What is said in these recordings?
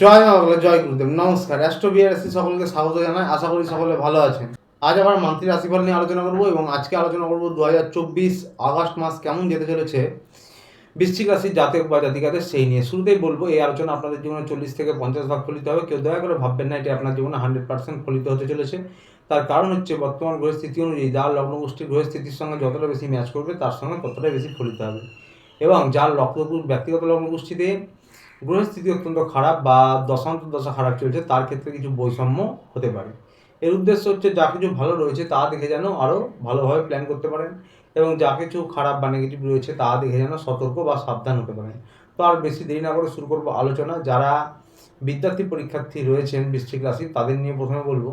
জয় মা বাংলা জয় গুরুদেব। নমস্কার। বিআরএসি সকলকে স্বাগত জানাই। আশা করি সকলে ভালো আছেন। আজ আবার মান্থলি রাশিফল নিয়ে আলোচনা করব এবং আজকে আলোচনা করব দু হাজার চব্বিশ আগস্ট মাস কেমন যেতে চলেছে, বৃশ্চিক রাশির জাতক বা জাতিকাদের সেই নিয়ে। শুরুতেই বলব, এই আলোচনা আপনাদের জীবনে চল্লিশ থেকে পঞ্চাশ ভাগ ফলিত হবে। কেউ দয়া করে ভাববেন না, এটি আপনার জীবনে হান্ড্রেড পার্সেন্ট ফলিত হতে চলেছে। তার কারণ হচ্ছে বর্তমান গ্রহস্থিতি অনুযায়ী যার লগ্ন গোষ্ঠীর গ্রহস্থিতির সঙ্গে যতটা বেশি ম্যাচ করবে, তার সঙ্গে ততটাই বেশি ফলিত হবে। এবং যার লগ্ন ব্যক্তিগত লগ্ন গোষ্ঠীতে গ্রহস্থিতি অত্যন্ত খারাপ বা দশান্ত দশা খারাপ চলছে, তার ক্ষেত্রে কিছু বৈষম্য হতে পারে। এর উদ্দেশ্য হচ্ছে যা কিছু ভালো রয়েছে, তা দেখে যেন আরও ভালোভাবে প্ল্যান করতে পারেন এবং যা কিছু খারাপ বা নেগেটিভ রয়েছে, তা দেখে যেন সতর্ক বা সাবধান হতে পারেন। তো আর বেশি দেরি না করে শুরু করব আলোচনা। যারা বিদ্যার্থী পরীক্ষার্থী রয়েছেন বৃশ্চিক রাশি, তাদের নিয়ে প্রথমে বলব,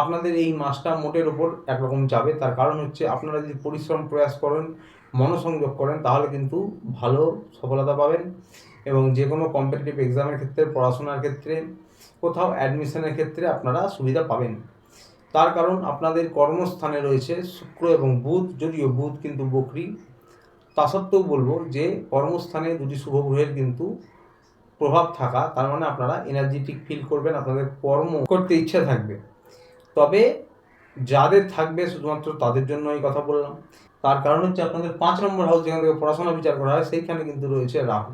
আপনাদের এই মাসটা মোটের ওপর একরকম যাবে। তার কারণ হচ্ছে আপনারা যদি পরিশ্রম, প্রয়াস করেন মনোসংযোগ করেন, তাহলে কিন্তু ভালো সফলতা পাবেন। এবং যে কোনো কম্পিটিটিভ এক্সামের ক্ষেত্রে, পড়াশোনার ক্ষেত্রে, কোথাও অ্যাডমিশনের ক্ষেত্রে আপনারা সুবিধা পাবেন। তার কারণ আপনাদের কর্মস্থানে রয়েছে শুক্র এবং বুধ, যদিও বুধ কিন্তু বকরি। তা সত্ত্বেও বলব যে, কর্মস্থানে দুটি শুভ গ্রহের কিন্তু প্রভাব থাকা, তার মানে আপনারা এনার্জেটিক ফিল করবেন, আপনাদের কর্ম করতে ইচ্ছা থাকবে। তবে যাদের থাকবে, শুধুমাত্র তাদের জন্য এই কথা বললাম। তার কারণ হচ্ছে আপনাদের পাঁচ নম্বর হাউস যেখান থেকে পড়াশোনা বিচার করা হয়, সেইখানে কিন্তু রয়েছে রাহু।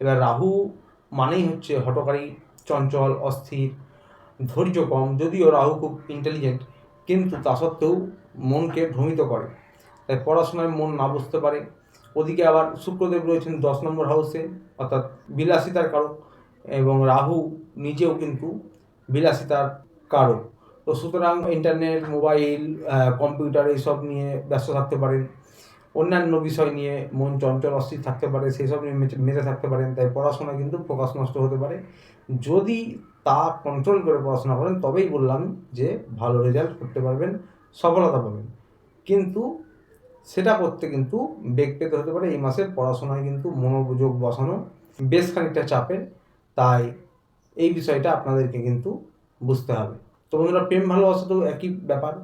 এবার রাহু মানেই হচ্ছে হটকারী, চঞ্চল, অস্থির, ধৈর্য কম। যদিও রাহু খুব ইন্টেলিজেন্ট কিন্তু তা সত্ত্বেও মনকে ভ্রমিত করে। তাই পড়াশোনায় মন না বুঝতে পারে। ওদিকে আবার শুক্রদেব রয়েছেন দশ নম্বর হাউসে অর্থাৎ বিলাসিতার কারক। এবং রাহু নিজেও কিন্তু বিলাসিতার কারক। তো সুতরাং ইন্টারনেট মোবাইল কম্পিউটার এইসব নিয়ে ব্যস্ত থাকতে পারেন। অন্যান্য বিষয় নিয়ে মন চঞ্চল, অস্থির থাকতে পারে সেই সব নিয়ে মেতে- থাকতে পারেন, তাই পড়াশোনা কিন্তু ফোকাস নষ্ট হতে পারে। যদি তা কন্ট্রোল করে পড়াশোনা করেন, তবেই বললাম যে ভালো রেজাল্ট করতে পারবেন, সফলতা পাবেন। কিন্তু সেটা করতে কিন্তু বেগ পেতে হতে পারে। এই মাসে পড়াশোনায় কিন্তু মনোযোগ বসানো বেশ খানিকটা চাপের, তাই এই বিষয়টা আপনাদেরকে কিন্তু বুঝতে হবে। তো বন্ধুরা প্রেম, ভালোবাসা তো একই ব্যাপার।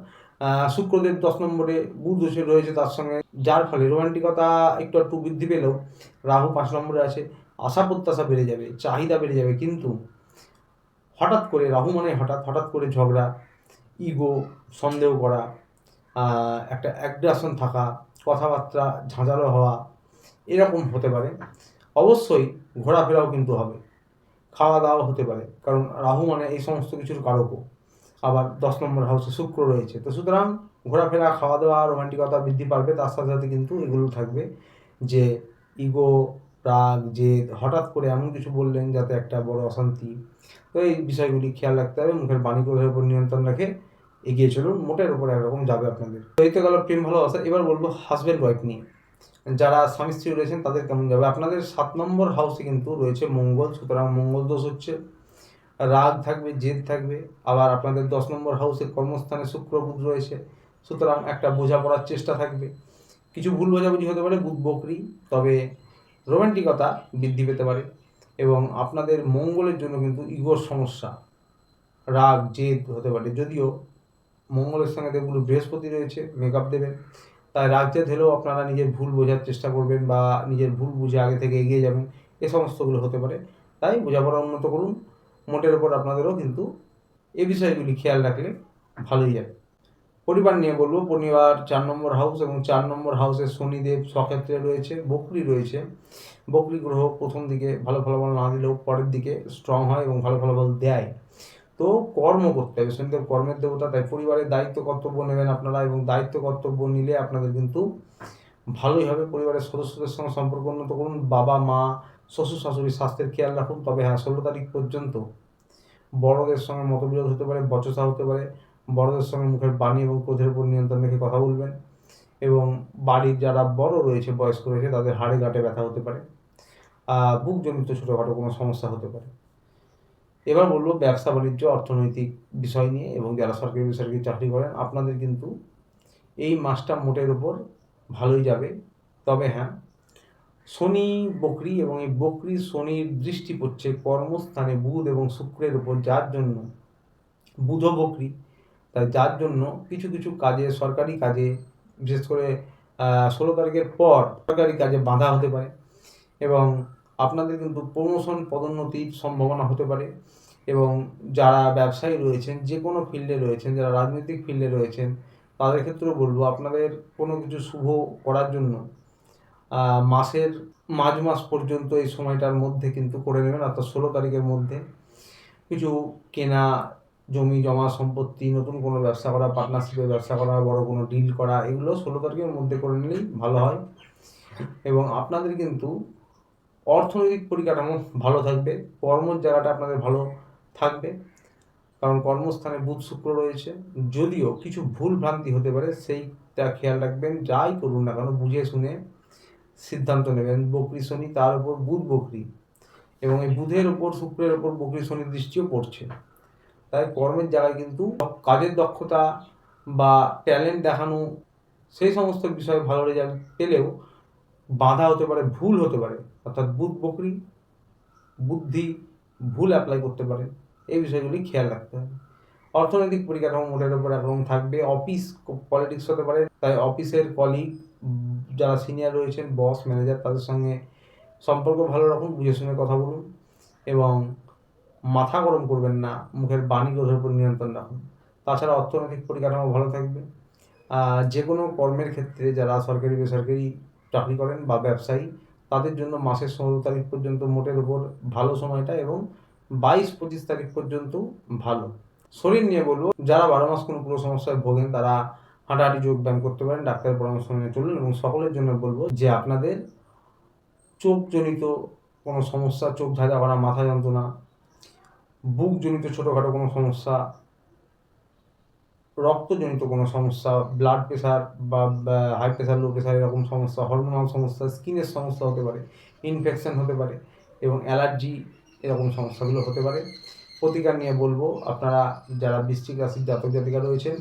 শুক্রদেব দশ নম্বরে বুধ এসে রয়েছে তার সঙ্গে। যার ফলে রোমান্টিকতা একটু একটু বৃদ্ধি পেলেও রাহু পাঁচ নম্বরে আছে। আশা প্রত্যাশা বেড়ে যাবে, চাহিদা বেড়ে যাবে। কিন্তু হঠাৎ করে, রাহু মানে হঠাৎ হঠাৎ করে ঝগড়া ইগো সন্দেহ করা একটা অ্যাগ্রাসন থাকা, কথাবার্তা ঝাঁঝালো হওয়া, এরকম হতে পারে। অবশ্যই ঘোরাফেরাও কিন্তু হবে। খাওয়া দাওয়া হতে পারে। কারণ রাহু মানে এই সমস্ত কিছুর কারকও। আবার দশ নম্বর হাউসে শুক্র রয়েছে। তো সুতরাং ঘোরাফেরা খাওয়া দাওয়া রোমান্টিকতা বৃদ্ধি পাবে। তার সাথে সাথে কিন্তু এগুলো থাকবে যে ইগো রাগ যে হঠাৎ করে এমন কিছু বললেন যাতে একটা বড় অশান্তি। তো এই বিষয়গুলি খেয়াল রাখতে হবে। মুখের বাণী ক্রোধের উপর নিয়ন্ত্রণ রেখে এগিয়ে চলুন। মোটের উপর একরকম যাবে আপনাদের। তো এই তো গেল প্রেম, ভালোবাসা। এবার বলব হাজব্যান্ড ওয়াইফ নিয়ে। যারা স্বামী স্ত্রী রয়েছেন তাদের কেমন যাবে? আপনাদের সাত নম্বর হাউসে কিন্তু রয়েছে মঙ্গল। সুতরাং মঙ্গল দোষ হচ্ছে রাগ থাকবে, জেদ থাকবে। আবার আপনাদের দশ নম্বর হাউসে কর্মস্থানে শুক্র বুধ রয়েছে। সুতরাং একটা বোঝাপড়ার চেষ্টা থাকবে। কিছু ভুল বোঝাবুঝি হতে পারে, বুধ বকরি। তবে রোমান্টিকতা বৃদ্ধি পেতে পারে এবং আপনাদের মঙ্গলের জন্য কিন্তু ইগোর সমস্যা, রাগ, জেদ হতে পারে। যদিও মঙ্গলের সঙ্গে দেবগুলো বৃহস্পতি রয়েছে মেকআপ দেবেন। তাই রাগ, জেদ হলেও আপনারা নিজের ভুল বোঝার চেষ্টা করবেন বা নিজের ভুল বুঝে আগে থেকে এগিয়ে যাবেন। এ সমস্তগুলো হতে পারে। তাই বোঝাপড়া উন্নত করুন। মোটের ওপর আপনাদেরও কিন্তু এই বিষয়গুলি খেয়াল রাখলে ভালোই যাবে পরিবার নিয়ে বলব, পরিবার চার নম্বর হাউস এবং চার নম্বর হাউসে শনিদেব স্বক্ষেত্রে রয়েছে, বকরি রয়েছে। বকরি গ্রহ প্রথম দিকে ভালো ফলাফল না দিলেও পরের দিকে স্ট্রং হয় এবং ভালো ফলাফল দেয়। তো কর্ম করতে হবে, শনিদেব কর্মের দেবতা, তাই পরিবারের দায়িত্ব কর্তব্য নেবেন আপনারা এবং দায়িত্ব কর্তব্য নিলে আপনাদের কিন্তু ভালোই হবে। পরিবারের সদস্যদের সঙ্গে সম্পর্ক উন্নত করুন বাবা মা শ্বশুর শাশুড়ির স্বাস্থ্যের খেয়াল রাখুন। তবে হ্যাঁ ষোলো তারিখ পর্যন্ত বড়দের সঙ্গে মতবিরোধ হতে পারে বচসা হতে পারে। বড়দের সঙ্গে মুখের বাণী এবং ক্রোধের উপর নিয়ন্ত্রণ রেখে কথা বলবেন এবং বাড়ির যারা বড় রয়েছে বয়স্ক রয়েছে তাদের হাড়ে গাঁটে ব্যথা হতে পারে আহ, বুকজনিত ছোটোখাটো কোনো সমস্যা হতে পারে। এবার বলব ব্যবসা বাণিজ্য অর্থনৈতিক বিষয় নিয়ে এবং যারা সরকারি বেসরকারি চাকরি করেন আপনাদের কিন্তু এই মাসটা মোটের উপর ভালোই যাবে। তবে হ্যাঁ শনি, বকরি এবং এই বকরি শনির দৃষ্টি পড়ছে কর্মস্থানে বুধ এবং শুক্রের উপর, যার জন্য বুধ বকরি, তাই যার জন্য কিছু কিছু কাজে, সরকারি কাজে, বিশেষ করে ষোলো তারিখের পর সরকারি কাজে বাধা হতে পারে এবং আপনাদের কিন্তু প্রমোশন পদোন্নতির সম্ভাবনা হতে পারে এবং যারা ব্যবসায়ী রয়েছেন, যে কোনো ফিল্ডে রয়েছেন, যারা রাজনৈতিক ফিল্ডে রয়েছেন, তাদের ক্ষেত্রেও বলব আপনাদের কোনো কিছু শুভ করার জন্য মাসের মাঝ মাস পর্যন্ত এই সময়টার মধ্যে কিন্তু করে নেবেন, অর্থাৎ ষোলো তারিখের মধ্যে কিছু কেনা জমি, জমা সম্পত্তি, নতুন কোনো ব্যবসা করা পার্টনারশিপে ব্যবসা করা, বড় কোনো ডিল করা, এগুলো ষোলো তারিখের মধ্যে করে নিলেই ভালো হয়। এবং আপনাদের কিন্তু অর্থনৈতিক পরিকাঠামো ভালো থাকবে, কর্মর জায়গাটা আপনাদের ভালো থাকবে, কারণ কর্মস্থানে বুধ, শুক্র রয়েছে। যদিও কিছু ভুল ভ্রান্তি হতে পারে, সেইটা খেয়াল রাখবেন, যাই করুন না কেন, বুঝে শুনে সিদ্ধান্ত নেবেন, বকরি শনি তার উপর বুধ বকরি এবং এই বুধের ওপর শুক্রের ওপর বকরি শনির দৃষ্টিও পড়ছে। তাই কর্মের জায়গায় কিন্তু কাজের দক্ষতা বা ট্যালেন্ট দেখানো, সেই সমস্ত বিষয়ে ভালো রেজাল্ট পেলেও বাধা হতে পারে, ভুল হতে পারে। অর্থাৎ বুধ বকরি, বুদ্ধি ভুল অ্যাপ্লাই করতে পারে। এই বিষয়গুলি খেয়াল রাখতে হবে। অর্থনৈতিক পরিকাঠামো মোটের উপর একরকম থাকবে। অফিস পলিটিক্স হতে পারে। তাই অফিসের কলিগ যারা সিনিয়র রয়েছেন বস ম্যানেজার তাদের সঙ্গে সম্পর্ক ভালো রাখুন বুঝে শুনে কথা বলুন এবং মাথা গরম করবেন না, মুখের বাণী ক্রোধের উপর নিয়ন্ত্রণ রাখুন। তাছাড়া অর্থনৈতিক পরিকাঠামো ভালো থাকবে। যে কোনো কর্মের ক্ষেত্রে যারা সরকারি, বেসরকারি চাকরি করেন বা ব্যবসায়ী, তাদের জন্য মাসের ষোলো তারিখ পর্যন্ত মোটের উপর ভালো সময়টা এবং বাইশ, পঁচিশ তারিখ পর্যন্ত ভালো। শরীর নিয়ে বলব, যারা বারো মাস কোনো পুরো সমস্যায় ভোগেন, তারা হাঁটাহাঁটি যোগ ব্যায়াম করতে পারেন, ডাক্তারের পরামর্শ নিয়ে চলুন এবং সকলের জন্য বলব যে আপনাদের চোখজনিত কোনো সমস্যা, চোখ ঝাঁঝা করা, মাথা যন্ত্রণা, বুকজনিত ছোটোখাটো কোনো সমস্যা, রক্তজনিত কোনো সমস্যা ব্লাড প্রেশার বা হাই প্রেশার লো প্রেশার এরকম সমস্যা হরমোনাল সমস্যা স্কিনের সমস্যা হতে পারে ইনফেকশন হতে পারে এবং অ্যালার্জি এরকম সমস্যাগুলো হতে পারে। প্রতিকার নিয়ে বলব, আপনারা যারা বৃশ্চিক রাশির জাতক জাতিকা রয়েছেন,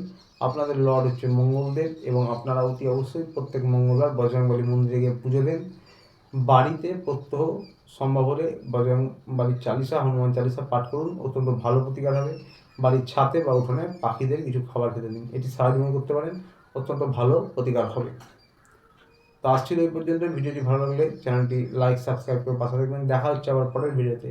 আপনাদের লর্ড হচ্ছে মঙ্গলদেব এবং আপনারা অতি অবশ্যই প্রত্যেক মঙ্গলবার বজরংবলী মন্দিরে গিয়ে পুজো দেন। বাড়িতে প্রত্যহ সম্ভব হলে বজরং বাড়ির চালিসা, হনুমান চালিসা পাঠ করুন, অত্যন্ত ভালো প্রতিকার হবে। বাড়ির ছাদে বা উঠোনে পাখিদের কিছু খাবার খেতে দিন। এটি সারা জীবন করতে পারেন, অত্যন্ত ভালো প্রতিকার হবে। তো আসছিল এই পর্যন্ত। ভিডিওটি ভালো লাগলে চ্যানেলটি লাইক, সাবস্ক্রাইব করে পাশে থাকবেন। দেখা হচ্ছে আবার পরের ভিডিওতে।